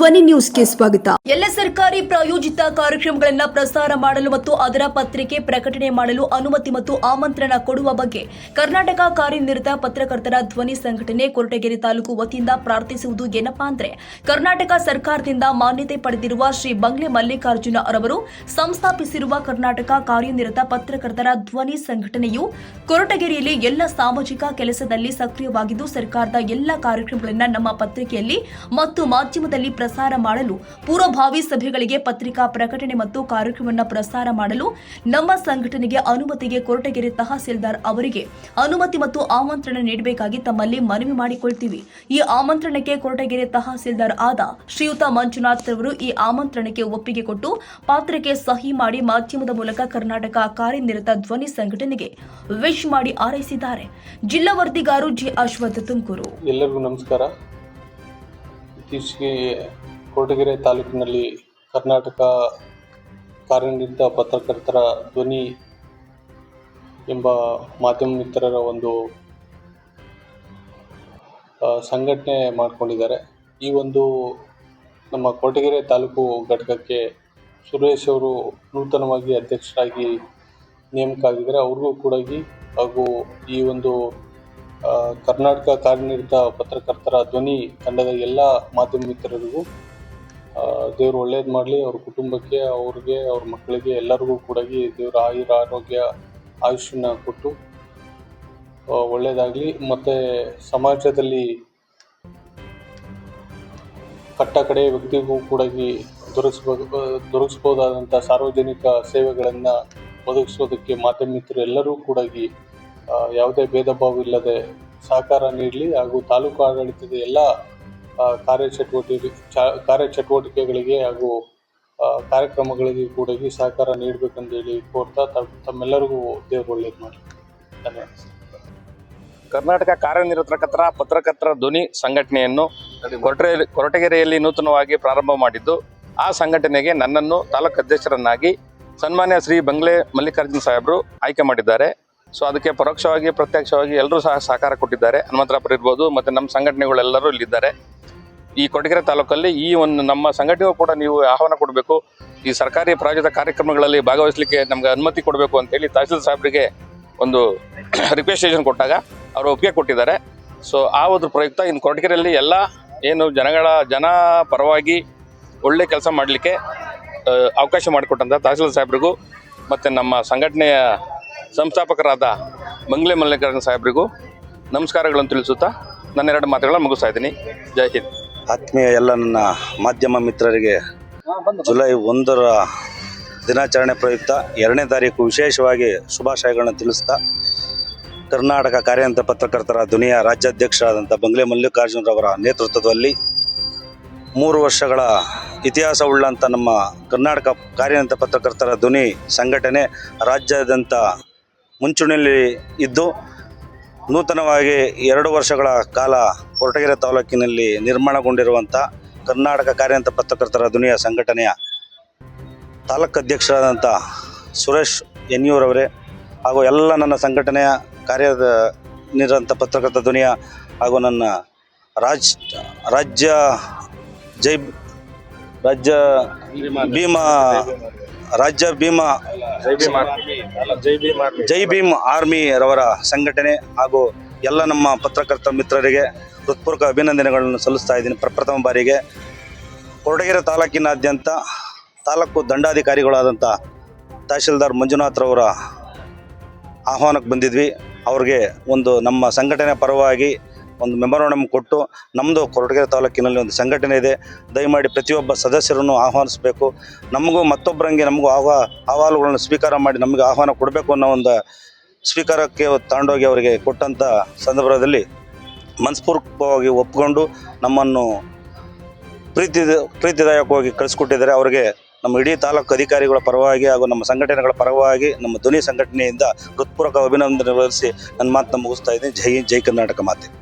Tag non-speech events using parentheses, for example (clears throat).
ಧ್ವನಿ ನ್ಯೂಸ್ಗೆ ಸ್ವಾಗತ. ಎಲ್ಲ ಸರ್ಕಾರಿ ಪ್ರಾಯೋಜಿತ ಕಾರ್ಯಕ್ರಮಗಳನ್ನು ಪ್ರಸಾರ ಮಾಡಲು ಮತ್ತು ಅದರ ಪತ್ರಿಕೆ ಪ್ರಕಟಣೆ ಮಾಡಲು ಅನುಮತಿ ಮತ್ತು ಆಮಂತ್ರಣ ಕೊಡುವ ಬಗ್ಗೆ ಕರ್ನಾಟಕ ಕಾರ್ಯನಿರತ ಪತ್ರಕರ್ತರ ಧ್ವನಿ ಸಂಘಟನೆ ಕೊರಟಗೆರೆ ತಾಲೂಕು ವತಿಯಿಂದ ಪ್ರಾರ್ಥಿಸುವುದು ಏನಪ್ಪಾ ಅಂದ್ರೆ ಕರ್ನಾಟಕ ಸರ್ಕಾರದಿಂದ ಮಾನ್ಯತೆ ಪಡೆದಿರುವ ಶ್ರೀ ಬಂಗ್ಲೆ ಮಲ್ಲಿಕಾರ್ಜುನ ಅವರು ಸಂಸ್ಥಾಪಿಸಿರುವ ಕರ್ನಾಟಕ ಕಾರ್ಯನಿರತ ಪತ್ರಕರ್ತರ ಧ್ವನಿ ಸಂಘಟನೆಯು ಕೊರಟಗೆರೆಯಲ್ಲಿ ಎಲ್ಲ ಸಾಮಾಜಿಕ ಕೆಲಸದಲ್ಲಿ ಸಕ್ರಿಯವಾಗಿದ್ದು ಸರ್ಕಾರದ ಎಲ್ಲ ಕಾರ್ಯಕ್ರಮಗಳನ್ನು ನಮ್ಮ ಪತ್ರಿಕೆಯಲ್ಲಿ ಮತ್ತು ಮಾಧ್ಯಮದಲ್ಲಿ ಪ್ರಸಾರ ಮಾಡಲು ಪೂರ್ವಭಾವಿ ಸಭೆಗಳಿಗೆ ಪತ್ರಿಕಾ ಪ್ರಕಟಣೆ ಮತ್ತು ಕಾರ್ಯಕ್ರಮವನ್ನು ಪ್ರಸಾರ ಮಾಡಲು ನಮ್ಮ ಸಂಘಟನೆಗೆ ಅನುಮತಿಗೆ ಕೊರಟಗೆರೆ ತಹಸೀಲ್ದಾರ್ ಅವರಿಗೆ ಅನುಮತಿ ಮತ್ತು ಆಮಂತ್ರಣ ನೀಡಬೇಕಾಗಿ ತಮ್ಮಲ್ಲಿ ಮನವಿ ಮಾಡಿಕೊಳ್ತೀವಿ. ಈ ಆಮಂತ್ರಣಕ್ಕೆ ಕೊರಟಗೆರೆ ತಹಸೀಲ್ದಾರ್ ಆದ ಶ್ರೀಯುತ ಮಂಜುನಾಥ್ ರವರು ಈ ಆಮಂತ್ರಣಕ್ಕೆ ಒಪ್ಪಿಗೆ ಕೊಟ್ಟು ಪಾತ್ರಕ್ಕೆ ಸಹಿ ಮಾಡಿ ಮಾಧ್ಯಮದ ಮೂಲಕ ಕರ್ನಾಟಕ ಕಾರ್ಯನಿರತ ಧ್ವನಿ ಸಂಘಟನೆಗೆ ವಿಶ್ ಮಾಡಿ ಆರೈಸಿದ್ದಾರೆ ಜಿಲ್ಲಾ ವರದಿಗಾರು ಜಿ ಅಶ್ವಥ್ ತುಮಕೂರು. ಎಲ್ಲರಿಗೂ ನಮಸ್ಕಾರ. ಇತ್ತೀಚೆಗೆ ಕೊರಟಗೆರೆ ತಾಲೂಕಿನಲ್ಲಿ ಕರ್ನಾಟಕ ಕಾರ್ಯನಿರತ ಪತ್ರಕರ್ತರ ಧ್ವನಿ ಎಂಬ ಮಾಧ್ಯಮ ಮಿತ್ರರ ಒಂದು ಸಂಘಟನೆ ಮಾಡಿಕೊಂಡಿದ್ದಾರೆ. ಈ ಒಂದು ನಮ್ಮ ಕೊರಟಗೆರೆ ತಾಲೂಕು ಘಟಕಕ್ಕೆ ಸುರೇಶ್ ಅವರು ನೂತನವಾಗಿ ಅಧ್ಯಕ್ಷರಾಗಿ ನೇಮಕ ಆಗಿದ್ದಾರೆ ಅವ್ರಿಗೂ ಕೂಡ ಹಾಗೂ ಈ ಒಂದು ಕರ್ನಾಟಕ ಕಾರ್ಯನಿರತ ಪತ್ರಕರ್ತರ ಧ್ವನಿ ತಂಡದ ಎಲ್ಲ ಮಾಧ್ಯಮ ಮಿತ್ರರಿಗೂ ದೇವರು ಒಳ್ಳೇದು ಮಾಡಲಿ, ಅವ್ರ ಕುಟುಂಬಕ್ಕೆ, ಅವ್ರಿಗೆ, ಅವ್ರ ಮಕ್ಕಳಿಗೆ ಎಲ್ಲರಿಗೂ ಕೂಡ ದೇವರ ಆಯುರ, ಆರೋಗ್ಯ ಆಯುಷ್ಯನ ಕೊಟ್ಟು ಒಳ್ಳೆಯದಾಗಲಿ ಮತ್ತು ಸಮಾಜದಲ್ಲಿ ಕಟ್ಟ ಕಡೆ ವ್ಯಕ್ತಿಗೂ ಕೂಡ ದೊರಕಿಸ್ಬೋದು ದೊರಕಿಸ್ಬೋದಾದಂಥ ಸಾರ್ವಜನಿಕ ಸೇವೆಗಳನ್ನು ಒದಗಿಸೋದಕ್ಕೆ ಮಾಧ್ಯಮ ಮಿತ್ರರು ಎಲ್ಲರೂ ಕೂಡ ಯಾವುದೇ ಭೇದ ಭಾವ ಇಲ್ಲದೆ ಸಹಕಾರ ನೀಡಲಿ ಹಾಗೂ ತಾಲೂಕು ಆಡಳಿತದ ಎಲ್ಲ ಕಾರ್ಯಚಟುವಟಿಕೆ ಕಾರ್ಯಚಟುವಟಿಕೆಗಳಿಗೆ ಹಾಗೂ ಕಾರ್ಯಕ್ರಮಗಳಿಗೆ ಕೂಡ ಸಹಕಾರ ನೀಡಬೇಕಂತೇಳಿ ಕೋರ್ತಾ ತಮ್- ತಮ್ಮೆಲ್ಲರಿಗೂ ದೇವರು ಒಳ್ಳೇದು ಮಾಡಿ. ಧನ್ಯವಾದ. ಕರ್ನಾಟಕ ಕಾರ್ಯನಿರತರ ಪತ್ರಕರ್ತರ ಧ್ವನಿ ಸಂಘಟನೆಯನ್ನು ಕೊರಟೆ, ಕೊರಟಗೆರೆಯಲ್ಲಿ ನೂತನವಾಗಿ ಪ್ರಾರಂಭ ಮಾಡಿದ್ದು, ಆ ಸಂಘಟನೆಗೆ ನನ್ನನ್ನು ತಾಲೂಕು ಅಧ್ಯಕ್ಷರನ್ನಾಗಿ ಸನ್ಮಾನ್ಯ ಶ್ರೀ ಬಂಗ್ಲೆ ಮಲ್ಲಿಕಾರ್ಜುನ ಸಾಹೇಬರು ಆಯ್ಕೆ ಮಾಡಿದ್ದಾರೆ. ಸೊ ಅದಕ್ಕೆ ಪರೋಕ್ಷವಾಗಿ, ಪ್ರತ್ಯಕ್ಷವಾಗಿ ಎಲ್ಲರೂ ಸಹ ಸಹಕಾರ ಕೊಟ್ಟಿದ್ದಾರೆ. ಹನುಮಂತರಾಪುರ ಇರ್ಬೋದು, ಮತ್ತು ನಮ್ಮ ಸಂಘಟನೆಗಳೆಲ್ಲರೂ ಇಲ್ಲಿದ್ದಾರೆ. ಈ ಕೊರಟಗೆರೆ ತಾಲೂಕಲ್ಲಿ ಈ ಒಂದು ನಮ್ಮ ಸಂಘಟನೆಗೂ ಕೂಡ ನೀವು ಆಹ್ವಾನ ಕೊಡಬೇಕು. ಈ ಸರ್ಕಾರಿ ಪ್ರಾಯೋಜಿತ ಕಾರ್ಯಕ್ರಮಗಳಲ್ಲಿ ಭಾಗವಹಿಸಲಿಕ್ಕೆ ನಮಗೆ ಅನುಮತಿ ಕೊಡಬೇಕು ಅಂತೇಳಿ ತಹಸೀಲ್ ಸಾಹೇಬರಿಗೆ ಒಂದು (clears throat) ರಿಕ್ವೆಸ್ಟೇಷನ್ ಕೊಟ್ಟಾಗ ಅವರು ಒಪ್ಪಿಗೆ ಕೊಟ್ಟಿದ್ದಾರೆ. ಸೊ ಆ ಒಂದು ಪ್ರಯುಕ್ತ ಇನ್ನು ಕೊರಟಗೆರೆಯಲ್ಲಿ ಎಲ್ಲ ಏನು ಜನಗಳ ಜನ ಪರವಾಗಿ ಒಳ್ಳೆ ಕೆಲಸ ಮಾಡಲಿಕ್ಕೆ ಅವಕಾಶ ಮಾಡಿಕೊಟ್ಟಂಥ ತಹಸೀಲ್ ಸಾಹೇಬ್ರಿಗೂ, ಮತ್ತು ನಮ್ಮ ಸಂಘಟನೆಯ ಸಂಸ್ಥಾಪಕರಾದ ಮಂಗ್ಲೆ ಮಲ್ಲಿಕಾರ್ಜುನ ಸಾಹೇಬ್ರಿಗೂ ನಮಸ್ಕಾರಗಳನ್ನು ತಿಳಿಸುತ್ತಾ ನನ್ನ ಎರಡು ಮಾತುಗಳನ್ನು ಮುಗಿಸ್ತಾ ಇದ್ದೀನಿ. ಜೈ ಹಿಂದ್. ಆತ್ಮೀಯ ಎಲ್ಲ ನನ್ನ ಮಾಧ್ಯಮ ಮಿತ್ರರಿಗೆ ಜುಲೈ ಒಂದರ ದಿನಾಚರಣೆ ಪ್ರಯುಕ್ತ ಎರಡನೇ ತಾರೀಕು ವಿಶೇಷವಾಗಿ ಶುಭಾಶಯಗಳನ್ನು ತಿಳಿಸ್ತಾ ಕರ್ನಾಟಕ ಕಾರ್ಯಂತ ಪತ್ರಕರ್ತರ ದುನಿಯಾ ರಾಜ್ಯಾಧ್ಯಕ್ಷರಾದಂಥ ಬಂಗ್ಲೆ ಮಲ್ಲಿಕಾರ್ಜುನರವರ ನೇತೃತ್ವದಲ್ಲಿ ಮೂರು ವರ್ಷಗಳ ಇತಿಹಾಸ ಉಳ್ಳಂಥ ನಮ್ಮ ಕರ್ನಾಟಕ ಕಾರ್ಯನಿರತ ಪತ್ರಕರ್ತರ ಧ್ವನಿ ಸಂಘಟನೆ ರಾಜ್ಯಾದ್ಯಂತ ಮುಂಚೂಣಿಯಲ್ಲಿ ಇದ್ದು ನೂತನವಾಗಿ ಎರಡು ವರ್ಷಗಳ ಕಾಲ ಕೊರಟಗೆರೆ ತಾಲೂಕಿನಲ್ಲಿ ನಿರ್ಮಾಣಗೊಂಡಿರುವಂಥ ಕರ್ನಾಟಕ ಕಾರ್ಯಂತ ಪತ್ರಕರ್ತರ ಧ್ವನಿಯ ಸಂಘಟನೆಯ ತಾಲೂಕು ಅಧ್ಯಕ್ಷರಾದಂಥ ಸುರೇಶ್ ಎನ್ಯೂರವರೇ ಹಾಗೂ ಎಲ್ಲ ನನ್ನ ಸಂಘಟನೆಯ ಕಾರ್ಯದ ನಿರಂತ ಪತ್ರಕರ್ತ ದುನಿಯಾ ಹಾಗೂ ನನ್ನ ರಾಜ್ ರಾಜ್ಯ ಜೈ ರಾಜ್ಯ ಭೀಮಾ ರಾಜ್ಯ ಭೀಮಾ ಜೈ ಭೀಮ್ ಆರ್ಮಿ ರವರ ಸಂಘಟನೆ ಹಾಗೂ ಎಲ್ಲ ನಮ್ಮ ಪತ್ರಕರ್ತ ಮಿತ್ರರಿಗೆ ಹೃತ್ಪೂರ್ವಕ ಅಭಿನಂದನೆಗಳನ್ನು ಸಲ್ಲಿಸ್ತಾ ಇದ್ದೀನಿ. ಪ್ರಪ್ರಥಮ ಬಾರಿಗೆ ಕೊರಟಗೆರೆ ತಾಲೂಕಿನಾದ್ಯಂತ ತಾಲೂಕು ದಂಡಾಧಿಕಾರಿಗಳಾದಂಥ ತಹಶೀಲ್ದಾರ್ ಮಂಜುನಾಥ್ರವರ ಆಹ್ವಾನಕ್ಕೆ ಬಂದಿದ್ವಿ. ಅವ್ರಿಗೆ ಒಂದು ನಮ್ಮ ಸಂಘಟನೆ ಪರವಾಗಿ ಒಂದು ಮೆಮೊರಾಂಡಮ್ ಕೊಟ್ಟು ನಮ್ಮದು ಕೊರಟಗೆರೆ ತಾಲೂಕಿನಲ್ಲಿ ಒಂದು ಸಂಘಟನೆ ಇದೆ. ದಯಮಾಡಿ ಪ್ರತಿಯೊಬ್ಬ ಸದಸ್ಯರನ್ನು ಆಹ್ವಾನಿಸಬೇಕು. ನಮಗೂ ಮತ್ತೊಬ್ಬರಂಗೆ ನಮಗೂ ಆಹ್ವಾ ಅಹವಾಲುಗಳನ್ನು ಸ್ವೀಕಾರ ಮಾಡಿ ನಮಗೆ ಆಹ್ವಾನ ಕೊಡಬೇಕು ಅನ್ನೋ ಒಂದು ಸ್ವೀಕಾರಕ್ಕೆ ತಗೊಂಡೋಗಿ ಅವರಿಗೆ ಕೊಟ್ಟಂಥ ಸಂದರ್ಭದಲ್ಲಿ ಮನಸ್ಪೂರ್ವಕವಾಗಿ ಒಪ್ಪಿಕೊಂಡು ನಮ್ಮನ್ನು ಪ್ರೀತಿ, ಪ್ರೀತಿದಾಯಕವಾಗಿ ಕಳಿಸ್ಕೊಟ್ಟಿದ್ದಾರೆ. ಅವರಿಗೆ ನಮ್ಮ ಇಡೀ ತಾಲೂಕು ಅಧಿಕಾರಿಗಳ ಪರವಾಗಿ ಹಾಗೂ ನಮ್ಮ ಸಂಘಟನೆಗಳ ಪರವಾಗಿ, ನಮ್ಮ ಧ್ವನಿ ಸಂಘಟನೆಯಿಂದ ಹೃತ್ಪೂರ್ವಕ ಅಭಿನಂದನೆ ಸಲ್ಲಿಸಿ ನನ್ನ ಮಾತನ್ನ ಮುಗಿಸ್ತಾ ಇದ್ದೀನಿ. ಜೈ ಜೈ ಕರ್ನಾಟಕ ಮಾತೆ.